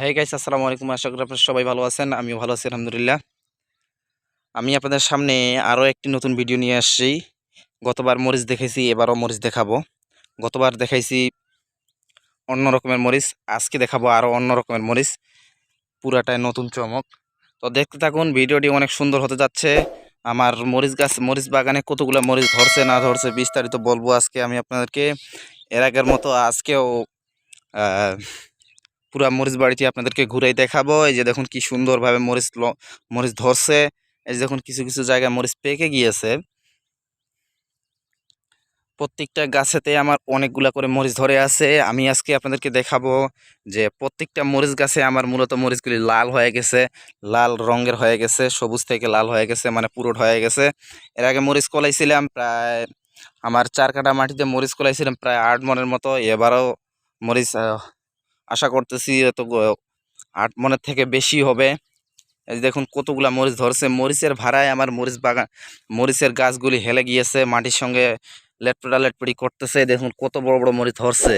হ্যাঁ গাইস আসসালামু আলাইকুম আশা করি আপনারা সবাই ভালো আছেন, আমিও ভালো আছি, আলহামদুলিল্লাহ। আমি আপনাদের সামনে আরও একটি নতুন ভিডিও নিয়ে আসছি। গতবার মরিচ দেখেছি, এবারও মরিচ দেখাবো। গতবার দেখাইছি অন্য রকমের মরিচ, আজকে দেখাবো আরও অন্য রকমের মরিচ। পুরাটাই নতুন চমক। তো দেখতে থাকুন, ভিডিওটি অনেক সুন্দর হতে যাচ্ছে। আমার মরিচ গাছ, মরিচ বাগানে কতগুলো মরিচ ধরছে, না ধরছে, বিস্তারিত বলব আজকে আমি আপনাদেরকে। এর আগের মতো আজকেও পুরা মরিচ বাড়িটি আপনাদেরকে ঘুরাই দেখাবো। এই যে দেখুন কি সুন্দরভাবে মরিচ মরিচ ধরছে। এই যে দেখুন কিছু কিছু জায়গায় মরিচ পেকে গিয়েছে। প্রত্যেকটা গাছেতে আমার অনেকগুলা করে মরিচ ধরে আছে। আমি আজকে আপনাদেরকে দেখাবো যে প্রত্যেকটা মরিচ গাছে আমার মূলত মরিচগুলি লাল হয়ে গেছে, লাল রঙের হয়ে গেছে, সবুজ থেকে লাল হয়ে গেছে মানে পুরোট হয়ে গেছে। এর আগে মরিচ কলাইছিলাম প্রায়, আমার চার কাটা মাটিতে মরিচ কলাইছিলাম প্রায় আট মনের মতো। এবারও মরিচ আশা করতেছি তো আট মনের থেকে বেশি হবে। দেখুন কতগুলা মরিচ ধরছে। মরিচের ভাড়ায় আমার মরিচ বাগান, মরিচের গাছগুলি হেলে গিয়েছে, মাটির সঙ্গে লেটপেটা লেটপেটি করতেছে। দেখুন কত বড় বড় মরিচ ধরছে।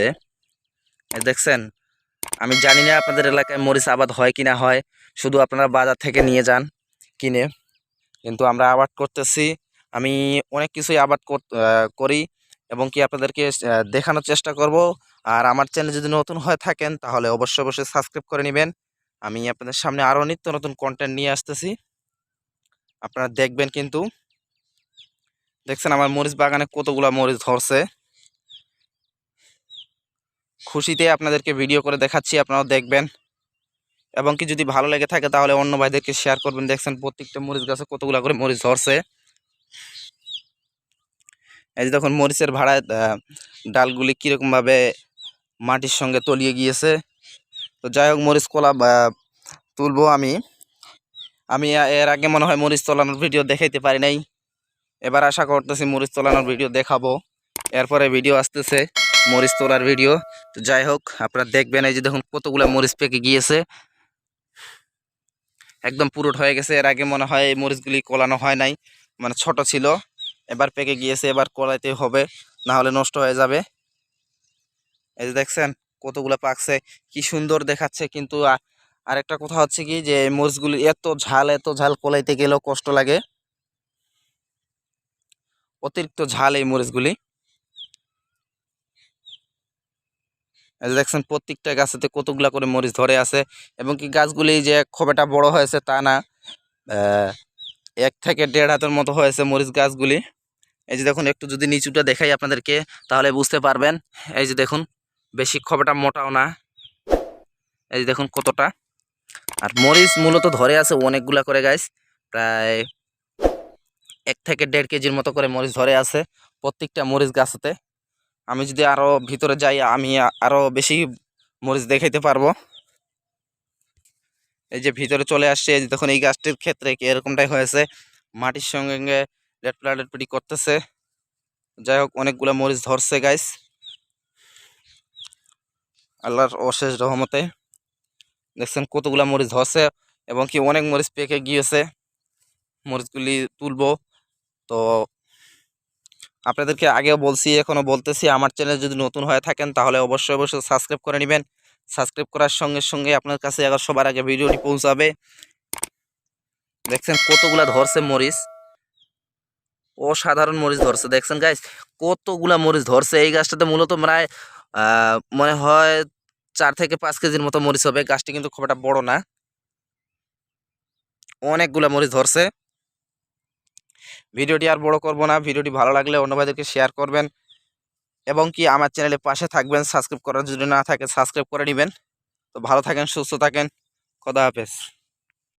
দেখছেন? আমি জানি না আপনাদের এলাকায় মরিচ আবাদ হয় কি না হয়। শুধু আপনারা বাজার থেকে নিয়ে যান, কিনে। কিন্তু আমরা আবাদ করতেছি। আমি অনেক কিছুই আবাদ করি। এবং কি আপনাদেরকে দেখানোর চেষ্টা করব। আর আমার চ্যানেল যদি নতুন হয়ে থাকেন, তাহলে অবশ্যই অবশ্যই সাবস্ক্রাইব করে নেবেন। আমি আপনাদের সামনে আরও নিত্য নতুন কন্টেন্ট নিয়ে আসতেছি। আপনারা দেখবেন কিন্তু, দেখছেন আমার মরিচ বাগানে কতগুলা মরিচ ধরছে। খুশিতে আপনাদেরকে ভিডিও করে দেখাচ্ছি, আপনারাও দেখবেন। এবং কি যদি ভালো লেগে থাকে, তাহলে অন্য ভাইদেরকে শেয়ার করবেন। দেখছেন প্রত্যেকটা মরিচ গাছে কতগুলা করে মরিচ ধরছে। এই যে দেখুন মরিচের ভাড়ায় ডালগুলি কীরকমভাবে মাটির সঙ্গে তলিয়ে গিয়েছে। তো যাই হোক, মরিচ কলা তুলবো আমি। আমি এর আগে মনে হয় মরিচ তোলানোর ভিডিও দেখাইতে পারি নাই। এবার আশা করতেছি মরিচ তোলানোর ভিডিও দেখাবো। এরপরে ভিডিও আসতেছে মরিচ তোলার ভিডিও। তো যাই হোক, আপনারা দেখবেন এই যে দেখুন কতগুলো মরিচ পেকে গিয়েছে। একদম পুরোট হয়ে গেছে। এর আগে মনে হয় এই মরিচগুলি কলানো হয় নাই। মানে ছোট ছিল। এবার পেকে গিয়েছে, এবার কলাইতে হবে না হলে নষ্ট হয়ে যাবে। এই যে দেখছেন কতগুলো পাকছে, কি সুন্দর দেখাচ্ছে। কিন্তু আরেকটা কথা হচ্ছে কি, যে মরিচগুলি এত ঝাল এত ঝাল কলাইতে গেলেও কষ্ট লাগে। অতিরিক্ত ঝাল এই মরিচগুলি। দেখছেন প্রত্যেকটা গাছেতে কতগুলা করে মরিচ ধরে আছে, এবং কি গাছগুলি যে খুব একটা বড় হয়েছে তা না। এক থেকে দেড় হাতের মতো হয়েছে মরিচ গাছগুলি। এই যে দেখুন, একটু যদি নিচুটা দেখাই আপনাদেরকে, তাহলে বুঝতে পারবেন। এই যে দেখুন, বেশি খুব একটা মোটাও না। এই যে দেখুন কতটা। আর মরিচ মূলত ধরে আছে অনেকগুলা করে গাছ। প্রায় এক থেকে দেড় কেজির মতো করে মরিচ ধরে আছে প্রত্যেকটা মরিচ গাছেতে। আমি যদি আরও ভিতরে যাই, আমি আরও বেশি মরিচ দেখাইতে পারব। এই যে ভিতরে চলে আসছে দেখুন এই গাছটির ক্ষেত্রে কি এরকমটাই হয়েছে? মাটির সঙ্গে লেটপলা লেটপিটি করতেছে। যাই হোক, অনেকগুলো মরিচ ধরছে গাইস আল্লাহর অশেষ রহমতে। দেখছেন কতগুলা মরিচ ধরছে, এবং কি অনেক মরিচ পেকে গিয়েছে। মরিচগুলি তুলবো। তো আপনাদেরকে আগেও বলছি, এখনও বলতেছি, আমার চ্যানেল যদি নতুন হয়ে থাকেন, তাহলে অবশ্যই অবশ্যই সাবস্ক্রাইব করে নেবেন। সাবস্ক্রাইব করার সঙ্গে সঙ্গে আপনার কাছে আবার সবার আগে ভিডিওটি পৌঁছাবে। দেখছেন কতগুলা ধরছে মরিচ? অসাধারণ মরিচ ধরছে। দেখছেন গাইস কতগুলা মরিচ ধরছে। এই গাছটাতে মূলত প্রায় মনে হয় চার থেকে পাঁচ কেজির মতো মরিচ হবে। গাছটি কিন্তু খুব একটা বড় না। অনেকগুলা মরিচ ধরছে। ভিডিওটি আর বড় করব না। ভিডিওটি ভালো লাগলে অন্য ভাইদেরকে শেয়ার করবেন। এবং কি আমার চ্যানেলে পাশে থাকবেন, সাবস্ক্রাইব করার যদি না থাকে, সাবস্ক্রাইব করে নেবেন। তো ভালো থাকেন, সুস্থ থাকেন, খোদা হাফেজ।